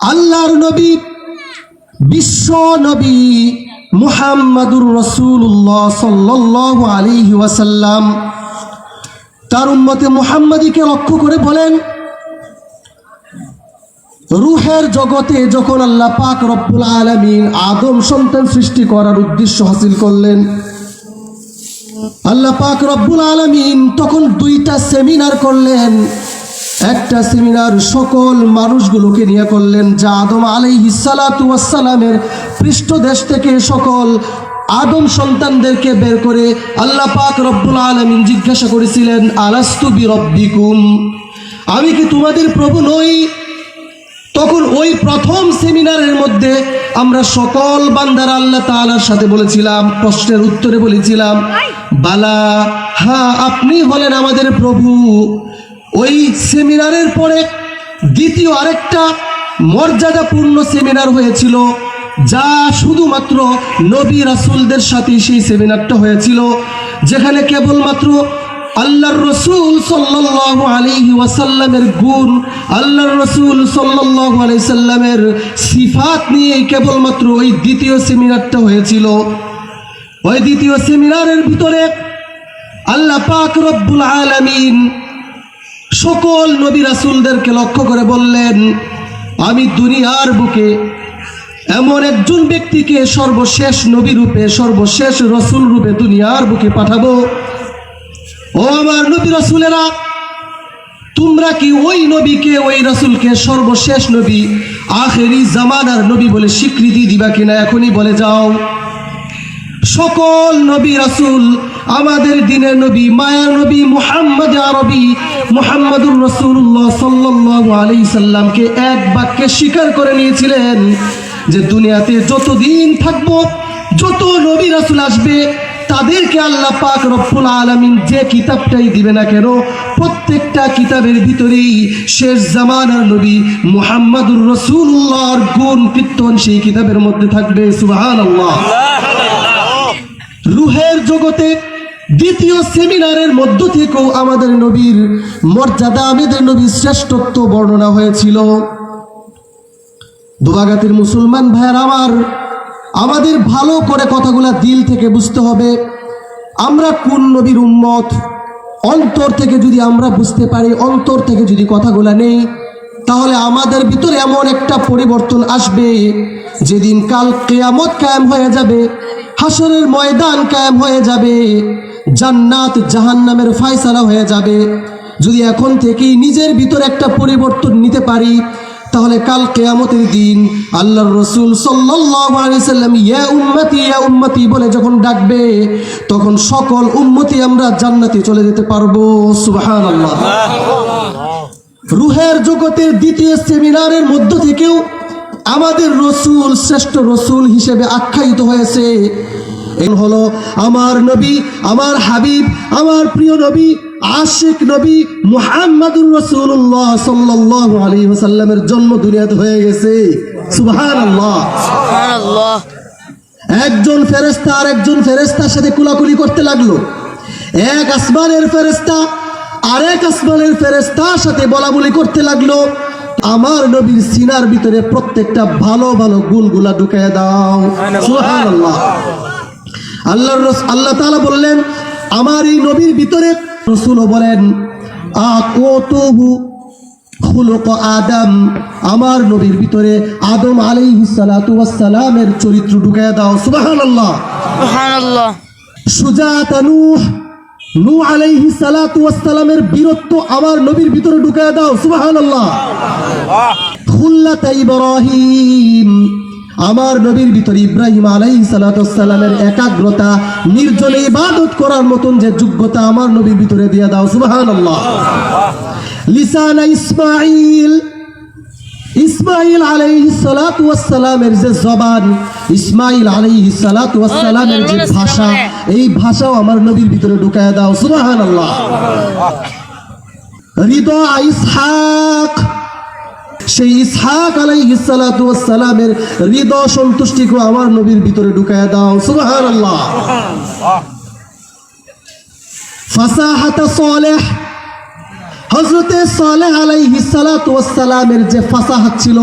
আল্লাহর নবী, বিশ্ব নবী মুহাম্মাদুর রসুল্লাহ সাল্লাল্লাহু আলাইহি ওয়াসাল্লাম তার উম্মতে মুহাম্মাদিকে লক্ষ্য করে বলেন, রুহের জগতে যখন আল্লাহ পাক রব্বুল আলামিন আদম সন্তান সৃষ্টি করার উদ্দেশ্য হাসিল করলেন, আল্লাহ পাক রব্বুল আলামিন তখন দুইটা সেমিনার করলেন। একটা সেমিনার সকল মানুষগুলোকে নিয়ে করলেন যা আদম ওয়াস সালামের পৃষ্ঠদেশ থেকে সকল আদম সন্তানদেরকে বের করে আল্লাহ পাক রব্বুল আলামিন জিজ্ঞাসা করেছিলেন, আলাস্তু বিরব্বিকুম? আমি কি তোমাদের প্রভু নই? তখন ওই প্রথম সেমিনারের মধ্যে আমরা সকল বান্দার আল্লাহ তাআলার সাথে বলেছিলাম, প্রশ্নের উত্তরে বলেছিলাম, বালা হ্যাঁ আপনি হলেন আমাদের প্রভু। ওই সেমিনারের পরে দ্বিতীয় আরেকটা মর্যাদাপূর্ণ সেমিনার হয়েছিল, যা শুধুমাত্র নবী রাসূলদের সাথে সেই সেমিনারটা হয়েছিল, যেখানে কেবলমাত্র আল্লাহর রসুল সাল্লাল্লাহু আলাইহি ওয়াসাল্লামের গুণ, আল্লাহর রসুল সাল্লাল্লাহু আলাইহি সাল্লামের সিফাত নিয়ে কেবলমাত্র ওই দ্বিতীয় সেমিনারটা হয়েছিল। ওই দ্বিতীয় সেমিনারের ভিতরে আল্লাহ পাক রব্বুল আলামিন সকল নবী রাসুলদেরকে লক্ষ্য করে বললেন, আমি দুনিয়ার বুকে এমন একজন ব্যক্তিকে সর্বশেষ নবী রূপে, সর্বশেষ রসুল রূপে দুনিয়ার বুকে পাঠাবো। ও আমার নবী রসুলেরা, তোমরা কি ওই নবীকে, ওই রসুলকে সর্বশেষ নবী, আখেরি জামানার নবী বলে স্বীকৃতি দিবা কিনা এখনই বলে যাও? সকল নবী রাসূল আমাদের দিনের নবী মায়ার নবী মুহাম্মদ আরবি মুহাম্মদুর রসুল্লাহ সাল্লাল্লাহু আলাইহি সাল্লামকে এক বাক্যে স্বীকার করে নিয়েছিলেন যে দুনিয়াতে যতদিন থাকব যত নবী রাসূল আসবে তাদেরকে আল্লাহ পাক রব্বুল আলামিন যে কিতাবটাই দিবে না কেন প্রত্যেকটা কিতাবের ভিতরেই শেষ জামানার নবী মুহাম্মদুর রসুল্লাহর গুণ কীর্তন সেই কিতাবের মধ্যে থাকবে সুবহানাল্লাহ। রুহের জগতে দ্বিতীয় সেমিনারের মধ্য থেকেও আমাদের নবীর মর্যাদা, আমাদের নবীর শ্রেষ্ঠত্ব বর্ণনা হয়েছিল। দুবাগাতের মুসলমান ভাইয়ার আমার, আমাদের ভালো করে কথাগুলা দিল থেকে বুঝতে হবে, আমরা কোন নবীর উম্মত? অন্তর থেকে যদি আমরা বুঝতে পারি, অন্তর থেকে যদি কথাগুলা নেই, তাহলে আমাদের ভিতরে এমন একটা পরিবর্তন আসবে, যেদিন কাল কেয়ামত কায়েম হয়ে যাবে হাসরের ময়দান কায়েম হয়ে যাবে জান্নাত জাহান্নামের ফায়সালা হয়ে যাবে। যদি এখন থেকেই নিজের ভিতর একটা পরিবর্তন নিতে পারি, তাহলে কাল কেয়ামতের দিন আল্লাহর রসুল সাল্লাম ইয়া উম্মতি ইয়া উম্মতি বলে যখন ডাকবে, তখন সকল উম্মতি আমরা জান্নাতে চলে যেতে পারব। সুবহানাল্লাহ। রুহের জগতের দ্বিতীয় সেমিনারের মধ্য থেকেও আমাদের রসুল, শ্রেষ্ঠ রসুল হিসেবে আখ্যায়িত হয়েছে এন হলো আমার নবী আমার হাবিব আমার প্রিয় নবী আশিক নবী মুহাম্মাদুর রাসূলুল্লাহ সাল্লাল্লাহু আলাইহি ওয়াসাল্লামের জন্ম দুনিয়াতে হয়ে গেছে। সুবহানাল্লাহ। সুবহানাল্লাহ। একজন ফেরেশতা আর একজন ফেরেশতার সাথে কুলাকুলি করতে লাগল। এক আসমানের ফেরেশতা আরেক আসমানের ফেরেশতার সাথে বলা বলি করতে লাগল। আমার নবীর সিনার ভিতরে প্রত্যেকটা ভালো ভালো গুণগুলা ঢুকিয়ে দাও। সুবহানাল্লাহ। আল্লাহর রস- আল্লাহ তাআলা বললেন আমার এই নবীর ভিতরে রসুলও বলেন খুলুক আদম। আমার নবীর ভিতরে আদম আলাইহিস সালাতু চরিত্র ঢুকায় দাও সুজাত নূহ আলাইহিস সালাতু ওয়াস বীরত্ব আমার নবীর ভিতরে ঢুকায় দাও সুবহানাল্লাহ। খুল্লাত ইব্রাহিম। আমার নবীর ভিতরে ইব্রাহিম আলাইহিস সালাতু ওয়াস সালামের একাগ্রতা নির্জনে ইবাদত করার মতন যে যোগ্যতা আমার নবীর ভিতরে দিয়ে দাও সুবাহান লিসানা ইসমাইল ইসমাইল যে জবান ইসমাইল ওয়াস যে ভাষা এই ভাষাও আমার নবীর ভিতরে ঢুকায় দাও সুবহানাল্লাহ। হৃদয় ইসহাক সেই ইসহাক আলাই ইসালাতামের হৃদয় সন্তুষ্টিকে আমার নবীর ভিতরে ঢুকায় দাও। ফাসাহাত সালেহ। যে ফাসাহাত ছিল,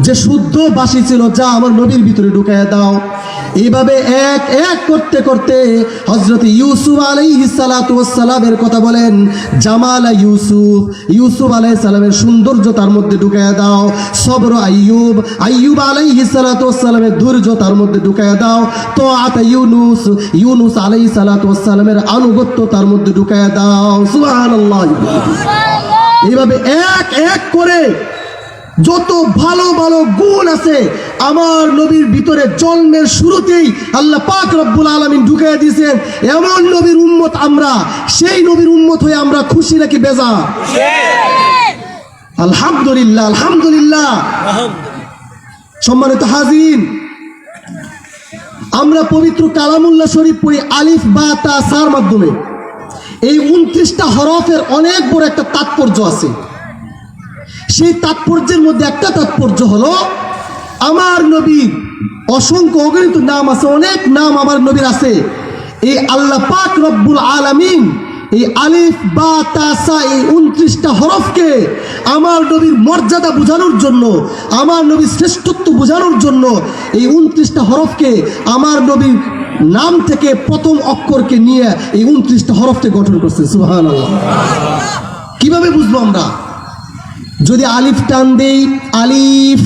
যে শুদ্ধ বাসি ছিল, যা আমার নবীর ভিতরে ঢুকাইয়া দাও। এইভাবে এক এক করতে করতে হজরত ইউসুফ আলাইহিস সালাতু ওয়াস সালামের কথা বলেন জামাল ইউসুফ ইউসুফ আলাইহিস সালামের সৌন্দর্য তার মধ্যে ঢুকাইয়া দাও সবর আইয়ুব আইয়ুব আলাইহিস সালাতু ওয়াস সালামের ধৈর্য তার মধ্যে ঢুকাইয়া দাও তো আত ইউনুস ইউনুস আলাইহিস সালাতু ওয়াস সালামের আনুগত্য তার মধ্যে ঢুকাইয়া দাও সুবহানাল্লাহ। এইভাবে এক এক করে যত ভালো ভালো গুণ আছে, আমার নবীর ভিতরে জন্মের শুরুতেই আল্লাহ পাক রব্বুল আলমিন ঢুকিয়ে দিয়েছেন, এমন নবীর উম্মত আমরা, সেই নবীর উম্মত হয়ে আমরা খুশি নাকি বেজা আলহামদুলিল্লাহ আলহামদুলিল্লাহ। সম্মানিত হাজিন আমরা পবিত্র কালামুল্লাহ শরীফ পড়ি আলিফ, বা, তা, সার মাধ্যমে। এই উনত্রিশটা হরফের অনেক বড় একটা তাৎপর্য আছে। সেই তাৎপর্যের মধ্যে একটা তাৎপর্য হলো, আমার নবীর অসংখ্য অগণিত নাম আছে, অনেক নাম আমার নবীর আছে। এই আল্লাহ পাক রব্বুল আলামিন এই আলিফ, বা তাসা এই উনত্রিশটা হরফকে আমার নবীর মর্যাদা বোঝানোর জন্য, আমার নবীর শ্রেষ্ঠত্ব বোঝানোর জন্য এই উনত্রিশটা হরফকে আমার নবীর নাম থেকে প্রথম অক্ষরকে নিয়ে এই উনত্রিশটা হরফকে গঠন করছে। সুহান কীভাবে বুঝব আমরা? যদি আলিফ টান দেই, আলিফ।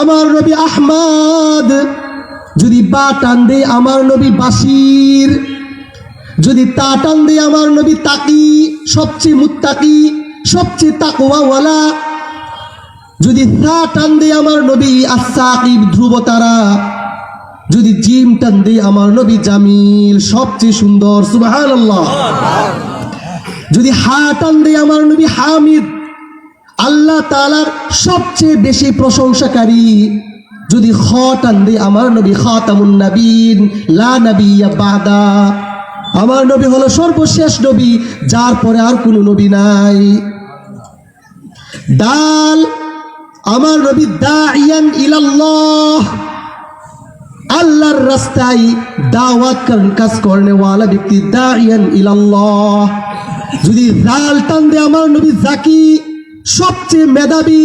আমার নবী আহমদ। যদি বা টান দেই, আমার নবী বাসির যদি তা টান দেই, আমার নবী তাকি। সবচেয়ে মুত্তাকি, সবচেয়ে তাকওয়াওয়ালা। যদি তা টান দেই, আমার নবী আসাকিব ধ্রুব তারা যদি জিম টান দেই, আমার নবী জামিল, সবচেয়ে সুন্দর, সুবহানাল্লাহ। যদি হা টান দেই, আমার নবী হামিদ। আল্লাহ তালার সবচেয়ে বেশি প্রশংসাকারী যদি খ টান দিই আমার নবী, খাতামুন নবীন লা নবী বাদা। আমার নবী হলো সর্বশেষ নবী, যার পরে আর কোনো নবী নাই। ডাল আমার নবী দাইয়ান ইলাল্লাহ। আল্লাহর রাস্তায় দাওয়াত কাজ করনে ওয়ালা ব্যক্তি দাইয়ান ইলাল্লাহ। যদি জাল টান দে আমার নবী জাকি সবচেয়ে মেধাবী,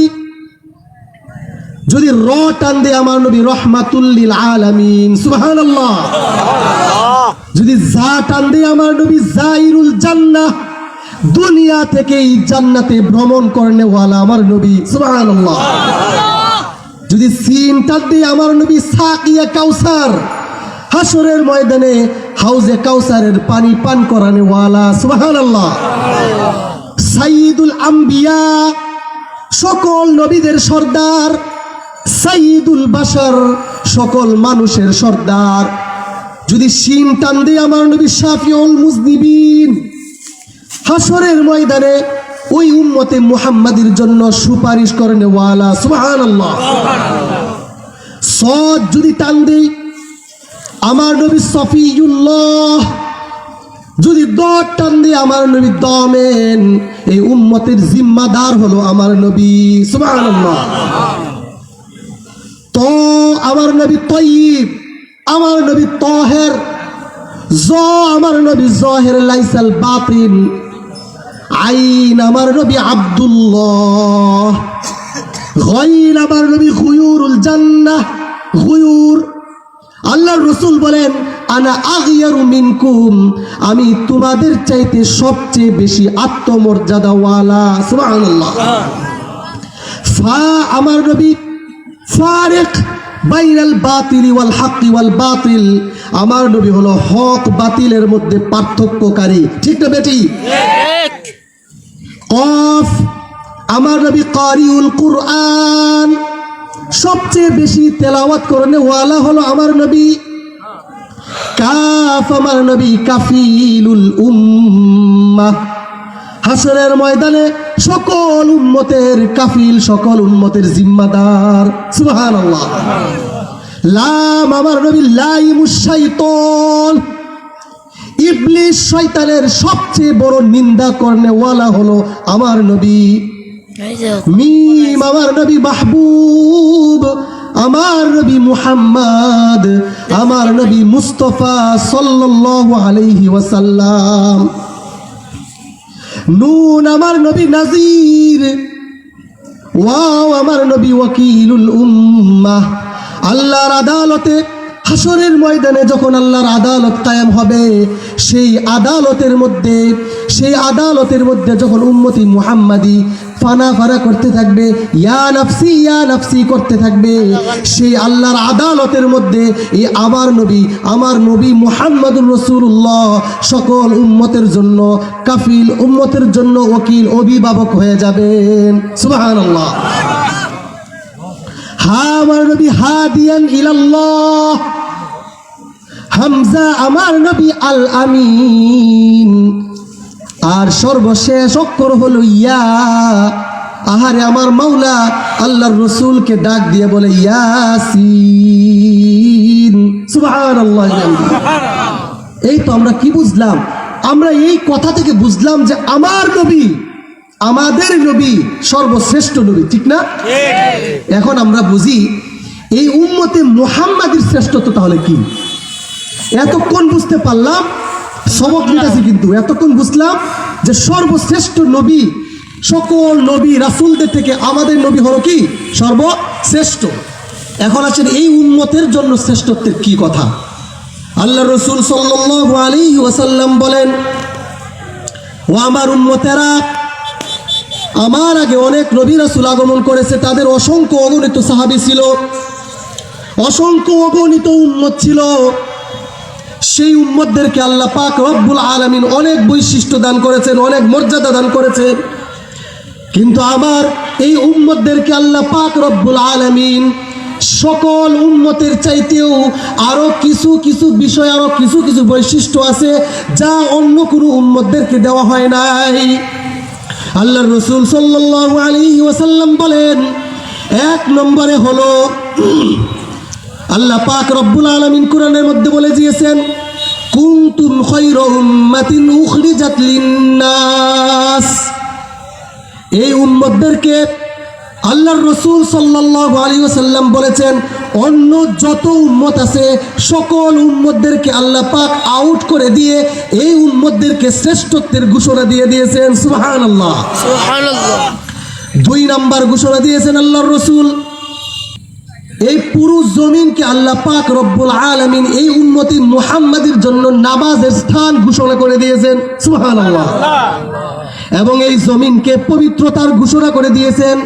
যদি র টান দে আমার নবী, রহমাতুল্লিল আলামিন, সুবহানাল্লাহ। যদি যা টান দে আমার নবী জাইরুল জান্নাহ। দুনিয়া থেকে এই জান্নাতে ভ্রমণ করনে ওয়ালা আমার নবী, সুবহানাল্লাহ। যদি সিন টান দে আমার নবী, সাকিয়া কাউসার। হাসরের ময়দানে হাউজে কাউসারের পানি পান করানে ওয়ালা সুবহানাল্লাহ। সাইদুল আম্বিয়া, সকল নবীদের সর্দার। সাইদুল বাসার সকল মানুষের সর্দার। যদি শিন টান দিয়ে আমার নবী শাফিউল মুজনিবিন হাসরের ময়দানে ওই উম্মতে মুহাম্মাদির জন্য সুপারিশ করেন ওয়ালা সুবহানাল্লাহ। সদ যদি টান দেই, আমার নবী সফিউল্লাহ যদি দর টান দিয়ে আমার নবী দমেন, এই উম্মতের জিম্মাদার হলো আমার নবী। সুবহানাল্লাহ। তো আমার নবী তয়িব, আমার নবী তহের, জ আমার নবী জহের লাইসাল বাতিন আইন আমার নবী আব্দুল্লাহ গইন আমার নবী গুয়ুরুল জান্নাহ গুয়ুর আল্লাহর রসুল বলেন আনা আগিয়ারু মিনকুম আমি তোমাদের চাইতে সবচেয়ে বেশি আত্মমর্যাদাওয়ালা সুবহানাল্লাহ। ফা আমার নবী ফারিক বাইনাল বাতিল ওয়াল হাক্কি ওয়াল বাতিল আমার নবী হলো হক বাতিলের মধ্যে পার্থক্যকারী। ঠিক না বেটি? কফ আমার নবী কারিউল কুরআন সবচেয়ে বেশি তেলাওয়াত করনে ওয়ালা হলো আমার নবী কাফ আমার নবী কাফিলুল হাসরের ময়দানে সকল উন্মতের কাফিল সকল উন্মতের জিম্মাদার। সুবহানাল্লাহ। লাম আমার নবী লাইমুশ শাইতান। ইবলিস শয়তানের সবচেয়ে বড় নিন্দা করনে ওয়ালা হলো আমার নবী। মিম আমার নবী মাহবুব। আমার নবী মুহাম্মদ, আমার নবী মুস্তফা সাল্লাল্লাহু আলাইহি ওয়াসাল্লাম। নুন আমার নবী নাজির, ওয়াও আমার নবী ওয়াকিলুল উম্মাহ। আল্লাহর আদালতে হাসরের ময়দানে যখন আল্লাহর আদালত কায়েম হবে, সেই আদালতের মধ্যে, সেই আদালতের মধ্যে যখন উম্মতি মুহাম্মাদি ফানা ফানা করতে থাকবে, ইয়া নাফসি ইয়া নাফসি করতে থাকবে, সেই আল্লাহর আদালতের মধ্যে এই আমার নবী আমার নবী মুহাম্মদুর রসুল্লাহ সকল উম্মতের জন্য, কাফিল উম্মতের জন্য ওকিল, অভিভাবক হয়ে যাবেন। সুবহানাল্লাহ। আমার নবী হামজা আমার নবী আল আমিন। আর সর্বশেষ অক্ষর হলো ইয়া। আহারে আমার মাওলা আল্লাহর রসুলকে ডাক দিয়ে বলে ইয়াসিন। এই তো আমরা কি বুঝলাম? আমরা এই কথা থেকে বুঝলাম যে আমার নবী আমাদের নবী সর্বশ্রেষ্ঠ নবী ঠিক না? এখন আমরা বুঝি এই উম্মতে মোহাম্মদের শ্রেষ্ঠত্ব তাহলে কি? এতক্ষণ বুঝতে পারলাম সবক মিটাছি কিন্তু এতক্ষণ বুঝলাম যে সর্বশ্রেষ্ঠ নবী সকল নবী রাসূলদের থেকে আমাদের নবী হলো কি? সর্বশ্রেষ্ঠ। এখন আছেন এই উম্মতের জন্য শ্রেষ্ঠত্বের কি কথা? আল্লাহ রসুল সাল্লাল্লাহু আলাইহি ওয়াসাল্লাম বলেন ও আমার উম্মতেরা আমার আগে অনেক নবী রাসূল আগমন করেছে, তাদের অসংখ্য অগণিত সাহাবি ছিল। অসংখ্য অগণিত উম্মত ছিল। সেই উম্মতদেরকে আল্লাহ পাক রব্বুল আলামিন অনেক বৈশিষ্ট্য দান করেছেন, অনেক মর্যাদা দান করেছেন কিন্তু আমার এই উম্মতদেরকে আল্লাহ পাক রব্বুল আলামিন সকল উম্মতের চাইতেও আরও কিছু কিছু বিষয় আরও কিছু কিছু বৈশিষ্ট্য আছে যা অন্য কোনো উম্মতদেরকে দেওয়া হয় নাই। আল্লাহ রসুল সাল্লাহ আলী ওয়াসাল্লাম বলেন, এক নম্বরে হলো, আল্লাহ পাক রব্বুল আলমিন কুরানের মধ্যে বলে দিয়েছেন, কুন্তুম খৈর উম্মাতিন উখরিজাত লিন্নাস। এই উম্মতদেরকে আল্লাহর রসুল সাল্লাল্লাহু আলাইহি ওয়াসাল্লাম বলেছেন অন্য যত উম্মত আছে সকল উম্মতদেরকে আল্লাহ পাক আউট করে দিয়ে এই উম্মতদেরকে শ্রেষ্ঠত্বের ঘোষণা দিয়ে দিয়েছেন। সুবহানাল্লাহ। সুবহানাল্লাহ। দুই নাম্বার ঘোষণা দিয়েছেন আল্লাহর রসুল। এই পুরো জমিনকে আল্লাহ পাক রব্বুল আলামিন এই উম্মতি মুহাম্মাদের জন্য নামাজের স্থান ঘোষণা করে দিয়েছেন। সুহান আল্লাহ এবং এই জমিনকে পবিত্রতার ঘোষণা করে দিয়েছেন।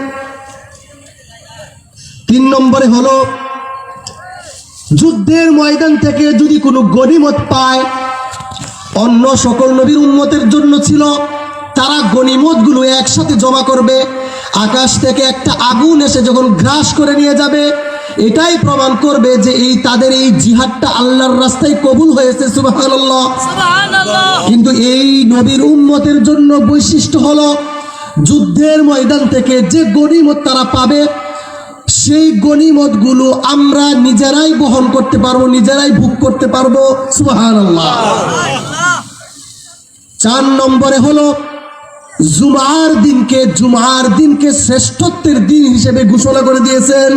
তিন নম্বরে হলো যুদ্ধের ময়দান থেকে যদি কোনো গনিমত পায় অন্য সকল নবীর উন্মতের জন্য ছিল তারা গনিমতগুলো একসাথে জমা করবে আকাশ থেকে একটা আগুন এসে যখন গ্রাস করে নিয়ে যাবে এটাই প্রমাণ করবে যে এই তাদের এই জিহাদটা আল্লাহর রাস্তায় কবুল হয়েছে সুবহানাল্লাহ। কিন্তু এই নবীর উম্মতের জন্য বৈশিষ্ট্য হলো যুদ্ধের ময়দান থেকে যে গনিমত তারা পাবে সেই গনিমতগুলো আমরা নিজেরাই বহন করতে পারব, নিজেরাই ভোগ করতে পারব। সুহান চার নম্বরে হলো, জুমার দিনকে জুমার দিনকে শ্রেষ্ঠত্বের দিন হিসেবে ঘোষণা করে দিয়েছেন।